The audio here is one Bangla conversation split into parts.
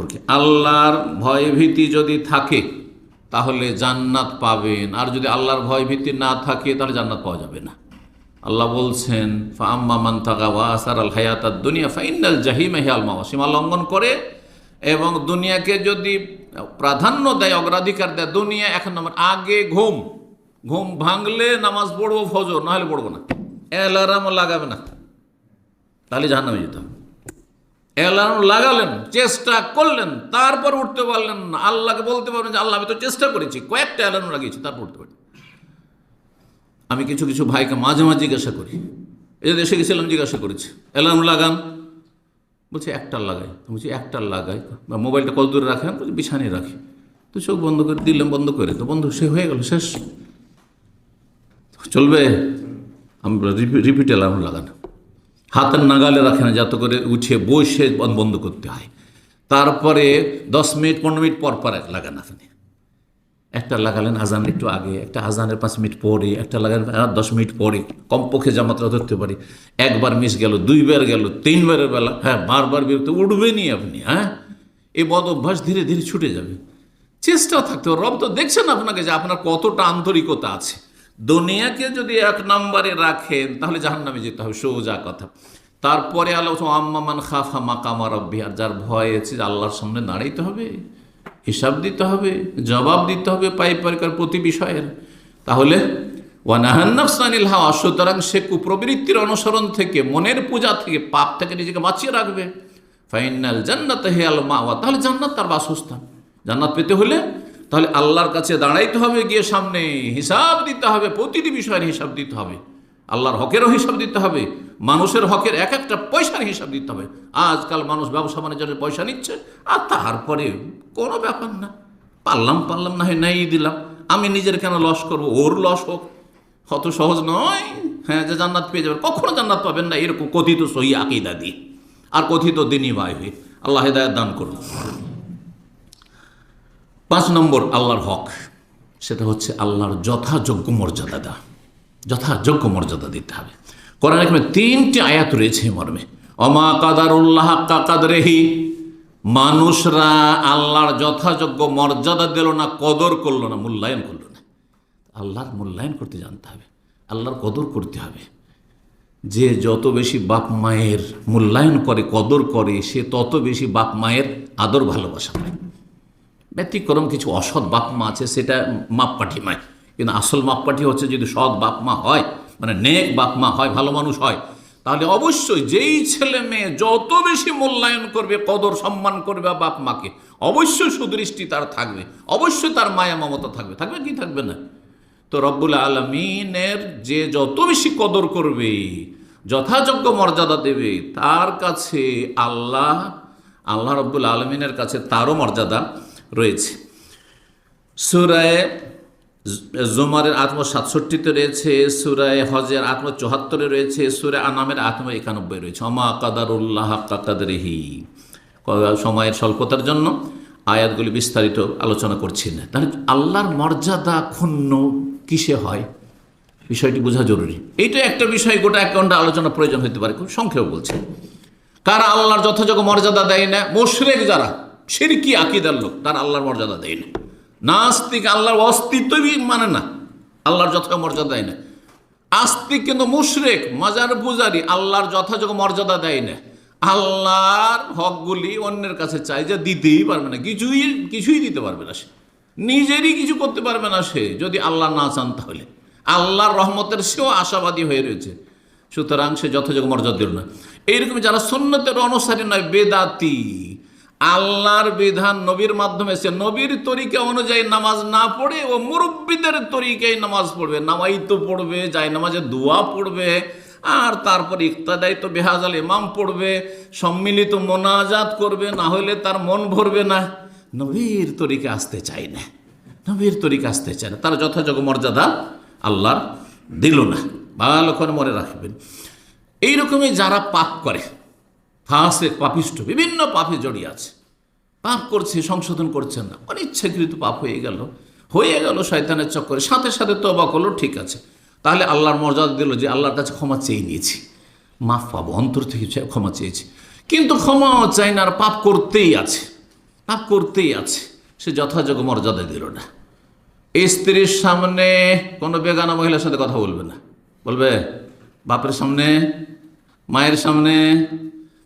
সম্পর্কে। আল্লাহর ভয়ভীতি যদি থাকে, তাহলে জান্নাত পাবেন। আর যদি আল্লাহর ভয়ভীতি না থাকে, তাহলে জান্নাত পাওয়া যাবে না। আল্লাহ বলছেন ফাম্মা ওয়া আসার আল হায়াত দুনিয়া ফাইনাল জাহিম হিয়াল মাওয়া সীমা লঙ্ঘন করে এবং দুনিয়াকে যদি প্রাধান্য দেয়, অগ্রাধিকার দেয়, দুনিয়া এক নম্বর আগে ঘুম। ঘুম ভাঙলে নামাজ পড়ব, ফজর, নাহলে পড়ব না। অ্যালার্ম লাগাবে না। তাহলে জাহান্নামে যেতে হবে। অ্যালার্ম লাগালেন, চেষ্টা করলেন, তারপর উঠতে পারলেন না। আল্লাহকে বলতে পারবেন যে, আল্লাহ, আমি তো চেষ্টা করেছি, কয়েকটা অ্যালার্ম লাগিয়েছি, তারপর উঠতে পারি আমি কিছু কিছু ভাইকে মাঝে মাঝে জিজ্ঞাসা করি। এই দেশে গেছিলাম, জিজ্ঞাসা করেছি অ্যালার্ম লাগান? বলছে, একটা লাগাই। বলছি, একটা লাগাই? বা মোবাইলটা কত দূরে রাখেন? বলছি, বিছানায় রাখি। তো চোখ বন্ধ করে দিলাম বন্ধ করে, তো বন্ধ, সে হয়ে গেল, শেষ। চলবে, আমি রিপিট অ্যালার্ম লাগানো। হাতের নাগালে রাখে না যাতে করে উঠে বসে বন্ধ করতে হয়। তারপরে দশ মিনিট, পনেরো মিনিট পর পর লাগান আপনি একটা লাগালেন আজান একটু আগে, একটা আজানের পাঁচ মিনিট পরে, একটা লাগালেন দশ মিনিট পরে। কমপক্ষে যা মাত্রা ধরতে পারি। একবার মিস গেল, দুইবার গেল, তিনবারের বেলা হ্যাঁ বারবার বিরক্ত উঠবেনই আপনি হ্যাঁ? এই বদ অভ্যাস ধীরে ধীরে ছুটে যাবে। চেষ্টা থাকতে হবে। রব তো দেখছেন আপনাকে যে আপনার কতটা আন্তরিকতা আছে। দুনিয়াকে যদি এক নম্বরে রাখেন, তাহলে জাহান্নামে যেতে হবে, সোজা কথা। তারপরে আল্লাহ আম্মামান খাফা মাকামা রব্বি আর যার ভয় আছে আল্লাহর সামনে দাঁড়াইতে হবে, হিসাব দিতে হবে, জবাব দিতে হবে পারিবারিকার প্রতি বিষয়ের। তাহলে ওয়ানাহান্নাফসানিল হাওয়া সুতরাং সে কুপ্রবৃত্তির অনুসরণ থেকে, মনের পূজা থেকে, পাপ থেকে নিজেকে বাঁচিয়ে রাখবে। ফাইনাল জান্নাত হে আল মাওয়া তাহলে জান্নাত তার বাসস্থান। জান্নাত পেতে হলে তাহলে আল্লাহর কাছে দাঁড়াইতে হবে, গিয়ে সামনে হিসাব দিতে হবে, প্রতিটি বিষয়ের হিসাব দিতে হবে। আল্লাহর হকেরও হিসাব দিতে হবে, মানুষের হকের এক একটা পয়সার হিসাব দিতে হবে। আজকাল মানুষ ব্যবসা বাণিজ্যের পয়সা নিচ্ছে, আর তারপরে কোনো ব্যাপার না। পারলাম পারলাম না হয় নাই দিলাম। আমি নিজের কেন লস করব? ওর লস হোক। অত সহজ নয়। হ্যাঁ যে জান্নাত পেয়ে যাবেন কখনো জান্নাত পাবেন না। এরকম কথিত সহি আকিদা দিয়ে। আর কথিত দিনই ভাই হয়ে। আল্লাহ হেদায়ত দান করুন। পাঁচ নম্বর আল্লাহর হক, সেটা হচ্ছে আল্লাহর যথাযোগ্য মর্যাদা দেওয়া। যথাযোগ্য মর্যাদা দিতে হবে। কোরআন এখানে তিনটি আয়াত রয়েছে মর্মে। অমা কাদারুল্লাহ কাকাদরেহি মানুষরা আল্লাহর যথাযোগ্য মর্যাদা দিল না, কদর করল না, মূল্যায়ন করল না। আল্লাহর মূল্যায়ন করতে জানতে হবে। আল্লাহর কদর করতে হবে। যে যত বেশি বাপ মায়ের মূল্যায়ন করে, কদর করে, সে তত বেশি বাপ মায়ের আদর ভালোবাসা করে। ব্যতিক্রম কিছু অসৎ বাপ মা আছে, সেটা মাপপাঠি নয়। কিন্তু আসল মাপপাঠি হচ্ছে যদি সৎ বাপ মা হয় মানে নেক বাপ মা হয়, ভালো মানুষ হয়, তাহলে অবশ্যই যেই ছেলে মেয়ে যত বেশি মূল্যায়ন করবে, কদর সম্মান করবে বাপ মাকে, অবশ্যই সুদৃষ্টি তার থাকবে, অবশ্যই তার মায়া মমতা থাকবে। থাকবে কি থাকবে না? তো রব্বুল আলমিনের যে যত বেশি কদর করবে, যথাযোগ্য মর্যাদা দেবে, তার কাছে আল্লাহ আল্লাহ রব্বুল আলমিনের কাছে তারও মর্যাদা। রয়েছে। সুরায় জুমারের আত্ম সাতষট্টিতে রয়েছে, সুরায় হজের আত্ম চুহাত্তরে রয়েছে সুরে আনামের আত্ম একানব্বই রয়েছে। অমা কাদারুল্লাহ কাকাদরেহি সময়ের স্বল্পতার জন্য আয়াতগুলি বিস্তারিত আলোচনা করছি না তাহলে আল্লাহর মর্যাদা ক্ষুণ্ণ কিসে হয়? বিষয়টি বোঝা জরুরি। এইটা একটা বিষয়, গোটা এক ঘণ্টা আলোচনা প্রয়োজন হতে পারে, খুব সংক্ষেপ বলছে। কারা আল্লাহর যথাযোগ্য মর্যাদা দেয় না? মোশরেক যারা। সিরকি আকিদার লোক? তার আল্লাহর মর্যাদা দেয় না। নাস্তিক আল্লাহর অস্তিত্বই মানে না। আল্লাহর যথাযোগ্য মর্যাদা দেয় না। আস্তিক কিন্তু মুশরেক, মাজার বুজারি আল্লাহর যথাযোগ্য মর্যাদা দেয় না। আল্লাহর হকগুলি অন্যের কাছে চাই যে দিতেই পারবে না। কিছুই কিছুই দিতে পারবে না সে। নিজেরই কিছু করতে পারবে না সে, যদি আল্লাহ না চান তাহলে। আল্লাহর রহমতের সেও আশাবাদী হয়ে রয়েছে। সুতরাং সে যথাযোগ্য মর্যাদা দিল না। এইরকম যারা সন্ন্যতের অনুসারী নয়, বেদাতি। আল্লাহর বিধান নবীর মাধ্যমে, সে নবীর তরিকা অনুযায়ী নামাজ না পড়ে ও মুরব্বীদের তরিকায় নামাজ পড়বে। নামাই তো পড়বে যায় নামাজে দোয়া পড়বে, আর তারপর ইকতাদাই তো বেহাজাল ইমাম পড়বে, সম্মিলিত মোনাজাত করবে, না হলে তার মন ভরবে না। নবীর তরিকা আসতে চায় না। নবীর তরিকা আসতে চায় না। তার যথাযোগ্য মর্যাদা আল্লাহর দিল না। ভালো করে মনে রাখবেন। এইরকমই যারা পাপ করে ফাঁসে পাপিষ্ট বিভিন্ন পাপে জড়িয়ে আছে। পাপ করছে, সংশোধন করছেন না। অনিচ্ছাকৃত পাপ হয়ে গেল। হয়ে গেল শয়তানের চক্করে। সাথে সাথে তবা করল, ঠিক আছে। তাহলে আল্লাহর মর্যাদা দিল যে আল্লাহর কাছে ক্ষমা চেয়ে নিয়েছি। মাফ পাবো, অন্তর থেকে ক্ষমা চেয়েছি। কিন্তু ক্ষমাও চাই না, আর পাপ করতেই আছে। পাপ করতেই আছে। সে যথাযোগ্য মর্যাদা দিল না। এই স্ত্রীর সামনে কোনো বেগানা মহিলার সাথে কথা বলবে না। বলবে, বাপের সামনে, মায়ের সামনে।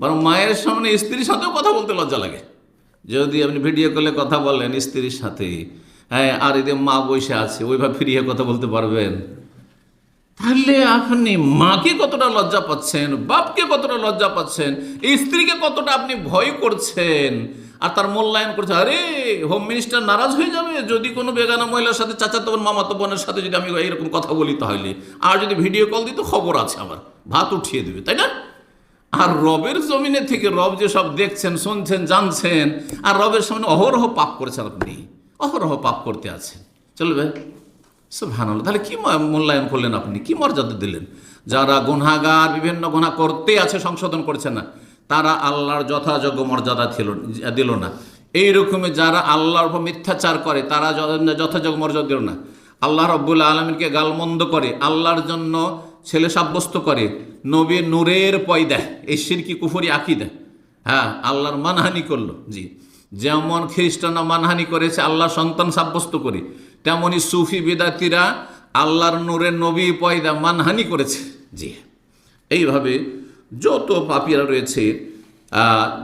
বরং মায়ের সামনে স্ত্রীর সাথেও কথা বলতে লজ্জা লাগে। যদি আপনি ভিডিও কলে কথা বলেন স্ত্রীর সাথে হ্যাঁ আর এদিকে মা বসে আছে, ওইভাবে ফিরিয়ে কথা বলতে পারবেন? তাহলে আপনি মাকে কতটা লজ্জা পাচ্ছেন, বাপকে কতটা লজ্জা পাচ্ছেন, স্ত্রীকে কতটা আপনি ভয় করছেন, আর তার মূল্যায়ন করছে আরে হোম মিনিস্টার নারাজ হয়ে যাবে। যদি কোনো বেগানা মহিলার সাথে চাচাতো বোন, মামাতো বোনের সাথে যদি আমি এইরকম কথা বলি তাহলে। আর যদি ভিডিও কল দিই তো খবর আছে আমার, ভাত উঠিয়ে দেবে, তাই না? আর রবের জমিনে থেকে রব যে সব দেখছেন, শুনছেন, জানছেন, আর রবের সামনে অহরহ পাপ করেছেন আপনি। অহরহ পাপ করতে আছেন। চলবে? ভালো তাহলে কি মূল্যায়ন করলেন আপনি? কি মর্যাদা দিলেন? যারা গুনাগার বিভিন্ন গুণা করতে আছে, সংশোধন করছে না, তারা আল্লাহর যথাযোগ্য মর্যাদা ছিল দিল না। এই রকমই যারা আল্লাহর উপর মিথ্যাচার করে, তারা যথাযোগ্য মর্যাদা দিল না। আল্লাহ রব্বুল আলমীকে গালমন্দ করে, আল্লাহর জন্য ছেলে সাব্যস্ত করে নবীর নূরের পয়দা, এই সিরকি কুফরি আঁকি দেয় হ্যাঁ আল্লাহর মানহানি করল, জি। যেমন খ্রিস্টানরা মানহানি করেছে আল্লাহ সন্তান সাব্যস্ত করে, তেমনি সুফি বিদাতিরা আল্লাহর নূরের নবী পয়দা মানহানি করেছে, জি। এইভাবে যত পাপিরা রয়েছে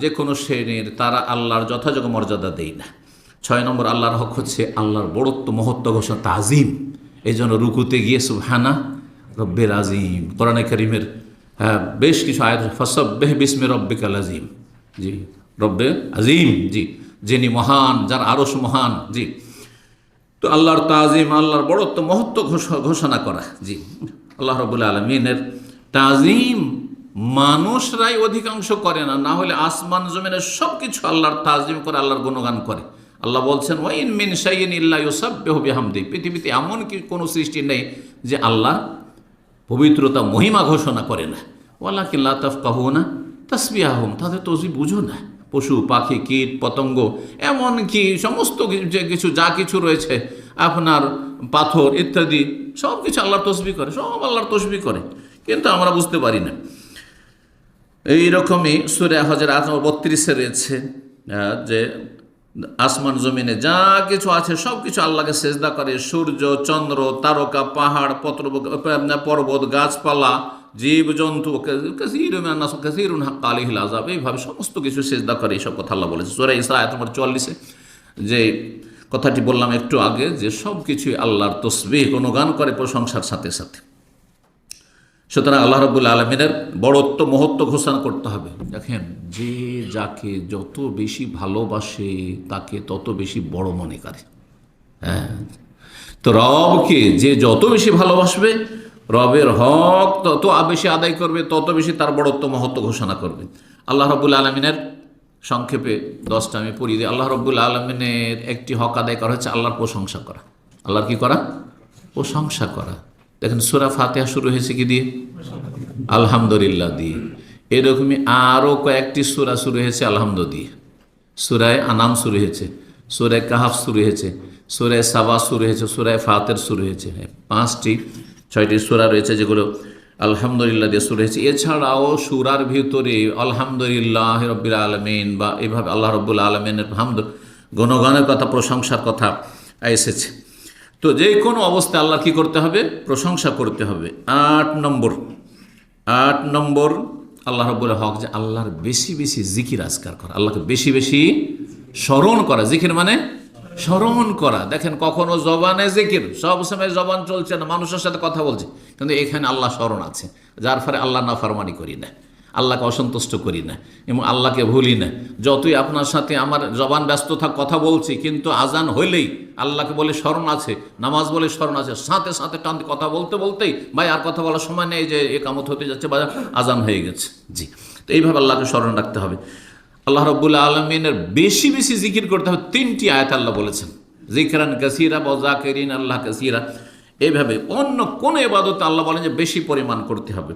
যে কোনো শ্রেণির, তারা আল্লাহর যথাযোগ্য মর্যাদা দেয় না। ছয় নম্বর, আল্লাহর হক হচ্ছে আল্লাহর বড়ত্ব, মহত্ব ঘোষণা, তাজিম। এই জন্য রুকুতে গিয়ে সুবহানা রব্বের আজিম কোরআনে করিমের হ্যাঁ, বেশ কিছু আয়াত ফসব্বেহ বিসমে রব্বিকাল আজিম জি রব্বে আজিম জি। যিনি মহান যার আরস মহান জি। তো আল্লাহর তাজিম আল্লাহর বড়ত্ব মহত্ব ঘোষ- ঘোষণা করা জি। আল্লাহ রবুল্লা আলমিনের তাজিম মানুষরাই অধিকাংশ করে না। না হলে আসমান জমিনের সব কিছু আল্লাহর তাজিম করে আল্লাহর গুণগান করে। আল্লাহ বলছেন ওয়াইন মিন সাইন ইল্লা ইউসাব্বিহু বিহামদি। পৃথিবীতে এমন কি কোনো সৃষ্টি নেই যে আল্লাহ পবিত্রতা, মহিমা ঘোষণা করে না। ওয়াল্লা কিল্লা তফ কাহু না তসবিয়াহম তাদের তসবি বুঝো না। পশু, পাখি, কীট, পতঙ্গ এমনকি সমস্ত যে কিছু, যা কিছু রয়েছে, আপনার পাথর ইত্যাদি সব কিছু আল্লাহর তসবি করে, সব আল্লাহর তসবি করে। কিন্তু আমরা বুঝতে পারি না। এই রকমই সুরে হজের আট বত্রিশে রয়েছে যে আসমান জমিনে যা কিছু আছে সব কিছু আল্লাহকে সেজদা করে। সূর্য, চন্দ্র, তারকা, পাহাড় পত্র পর্বত, গাছপালা জীব জন্তু কাসিরুন কালিহিল আজাব এইভাবে সমস্ত কিছু সেজদা করে এইসব কথা আল্লাহ বলেছে। সুরে ইসরা আয়াত নম্বর চুয়াল্লিশে যে কথাটি বললাম একটু আগে, যে সব কিছুই আল্লাহর তসবিহ, অনুগান করে প্রশংসার সাথে সাথে। সুতরাং আল্লাহ রবুল্লা আলমিনের বড়ত্ব, মহত্ব ঘোষণা করতে হবে। দেখেন, যে যাকে যত বেশি ভালোবাসে, তাকে তত বেশি বড় মনে করে। হ্যাঁ? তো রবকে যে যত বেশি ভালোবাসবে, রবের হক তত বেশি আদায় করবে, তত বেশি তার বড়ত্ব, মহত্ব ঘোষণা করবে। আল্লাহ রবুল আলমিনের সংক্ষেপে দশটা আমি পড়ি দিই। আল্লাহ রব্বুল আলমিনের একটি হক আদায় করা হচ্ছে আল্লাহর প্রশংসা করা। আল্লাহর কি করা? প্রশংসা করা। দেখেন সুরা ফাতেহা শুরু হয়েছে কি দিয়ে? আলহামদুলিল্লাহ দিয়ে। এরকমই আরও কয়েকটি সুরা শুরু হয়েছে আলহামদ দিয়ে। সুরায় আনাম শুরু হয়েছে সুরায় কাহাফ শুরু হয়েছে সুরায় সাবা শুরু হয়েছে সুরায় ফাতের শুরু হয়েছে। হ্যাঁ, পাঁচটি ছয়টি সুরা রয়েছে যেগুলো আলহামদুলিল্লাহ দিয়ে শুরু হয়েছে। এছাড়াও সুরার ভিতরে আলহামদুলিল্লাহ রব্বিল আলমিন বা এভাবে আল্লাহ রব্বুল আলমিনের হামদ গণগণের কথা প্রশংসার কথা এসেছে। তো যে কোনো অবস্থায় আল্লাহ কি করতে হবে? প্রশংসা করতে হবে। আট নম্বর আট নম্বর, আল্লাহ রব্বুল হক যে আল্লাহর বেশি বেশি জিকির আজকার করা, আল্লাহকে বেশি বেশি স্মরণ করা। জিকির মানে স্মরণ করা। দেখেন, কখনো জবানে জিকির, সব সময় জবান চলছে না, মানুষের সাথে কথা বলছে, কিন্তু এখানে আল্লাহ স্মরণ আছে। যার ফলে আল্লাহ না ফারমানি করি না। আল্লাহকে অসন্তুষ্ট করি না এবং আল্লাহকে ভুলি না। যতই আপনার সাথে আমার জবান ব্যস্ত থাক, কথা বলছি, কিন্তু আজান হইলেই আল্লাহকে বলে স্মরণ আছে, নামাজ বলে স্মরণ আছে, সাথে সাথে টান কথা বলতে বলতেই ভাই আর কথা বলার সময় নেই যে এ কামত হতে যাচ্ছে, বা আজান হয়ে গেছে। জি। তো এইভাবে আল্লাহকে স্মরণ রাখতে হবে। আল্লাহ রব্বুল্লা আলমিনের বেশি বেশি জিকির করতে হবে। তিনটি আয়াত আল্লাহ বলেছেন। জিকরান কাসিরা বজাকেরিন আল্লাহ কাসিরা। এইভাবে অন্য কোন এবাদত আল্লাহ বলেন যে বেশি পরিমাণ করতে হবে।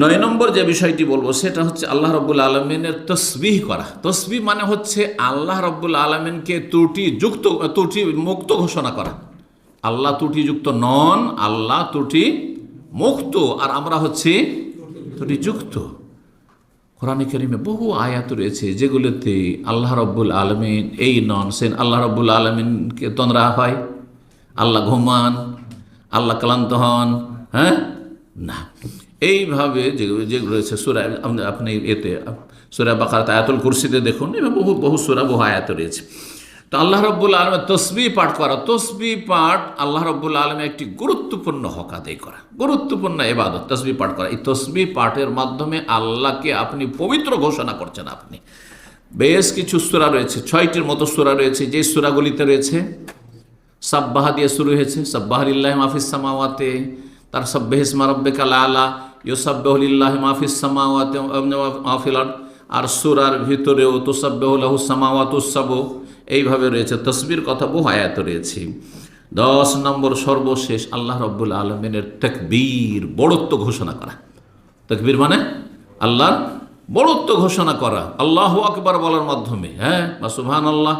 নয় নম্বর যে বিষয়টি বলব, সেটা হচ্ছে আল্লাহ রব্বুল আলমিনের তসবিহ করা। তসবিহ মানে হচ্ছে আল্লাহ রব্বুল আলমিনকে ত্রুটি যুক্ত, ত্রুটি মুক্ত ঘোষণা করা। আল্লাহ ত্রুটিযুক্ত নন, আল্লাহ ত্রুটি মুক্ত, আর আমরা হচ্ছি ত্রুটিযুক্ত কোরআনে করিমে বহু আয়াত রয়েছে যেগুলোতে আল্লাহ রব্বুল আলমিন এই নন সেন, আল্লাহ রব্বুল আলমিনকে তন্দ্রা হয়, আল্লাহ ঘুমান, আল্লাহ ক্লান্ত হন হ্যাঁ? না। এইভাবে যেগুলো রয়েছে সুরা, আপনি- এতে, সুরা বাকারাত আয়াতুল কুরসিতে দেখুন এভাবে বহু বহু সুরা, বহু আয়াত রয়েছে। তো আল্লাহ রব্বুল আলমের তসবি পাঠ করা, তসবি পাঠ আল্লাহ রব্বুল আলমে একটি গুরুত্বপূর্ণ হক আদায় করা, গুরুত্বপূর্ণ এবাদত তসবি পাঠ করা। এই তসবি পাঠের মাধ্যমে আল্লাহকে আপনি পবিত্র ঘোষণা করছেন আপনি। বেশ কিছু সুরা রয়েছে, ছয়টির মতো সুরা রয়েছে, যে সুরাগুলিতে রয়েছে, সাব্বাহা দিয়ে শুরু হয়েছে সাব্বাহিল্লাহ মাফিস সামাওয়াতে তার সাব্বাহিস মারব্বেকাল আলা ইউসাব্বাহুলিল্লাহ সামাওয়াতে মাহফিল আর সুরার ভিতরেও তুসাব্বাহুল্লাহু সামাওয়াতুসাব এইভাবে রয়েছে, তসবির কথা বহু আয়াত রয়েছে। দশ নম্বর সর্বশেষ, আল্লাহ রব্বুল আলমিনের তকবীর বড়ত্ব ঘোষণা করা। তকবীর মানে? আল্লাহর বড়ত্ব ঘোষণা করা। আল্লাহ আকবার বলার মাধ্যমে হ্যাঁ? বা সুবহান আল্লাহ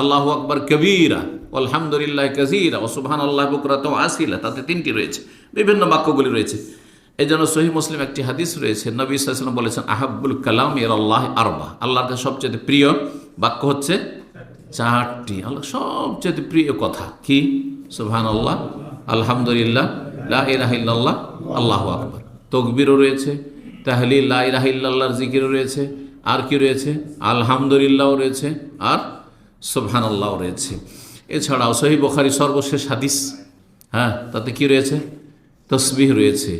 আল্লাহ আকবর কবিরা। আলহামদুলিল্লাহ কাজিরা ও সুবহান আল্লাহ বুকরাত আসিলা, তাতে তিনটি রয়েছে, বিভিন্ন বাক্যগুলি রয়েছে। এই জন্য সহি মুসলিম একটি হাদিস রয়েছে, নবী সাল্লাম বলেছেন আহাবুল কালাম এর আল্লাহ আরবা আল্লাহর কাছে সবচেয়ে প্রিয় বাক্য হচ্ছে, চারটি। আল্লাহ সবচেয়ে প্রিয় কথা কি? সুবহান আল্লাহ আলহামদুলিল্লাহ, লা ইলাহা ইল্লাল্লাহ, আল্লাহু আকবার। তকবিরও রয়েছে তাহলে লা ইলাহা ইল্লাল্লাহর জিকিরও রয়েছে, আর কি রয়েছে? আলহামদুলিল্লাহও রয়েছে, আর সুবহান আল্লাহও রয়েছে। এছাড়াও সহি বখারি সর্বশেষ হাদিস হ্যাঁ তাতে কি রয়েছে? তসবিহ রয়েছে।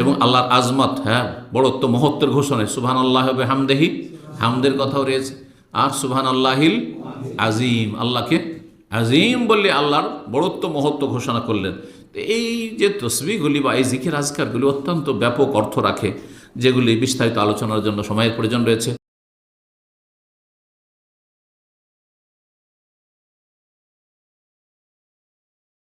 এবং আল্লাহর আজমত হ্যাঁ বড়ত্ব, মহত্বের ঘোষণায় সুবহান আল্লাহ হামদেহি হামদের কথাও রয়েছে। আর সুবহান আল্লাহিল আজিম, আল্লাহকে আজিম বললে আল্লাহর বড়ত্ব, মহত্ব ঘোষণা করলেন। এই যে তসবিগুলি বা এই জিকির আজকারগুলি অত্যন্ত ব্যাপক অর্থ রাখে, যেগুলি বিস্তারিত আলোচনার জন্য সময়ের প্রয়োজন রয়েছে।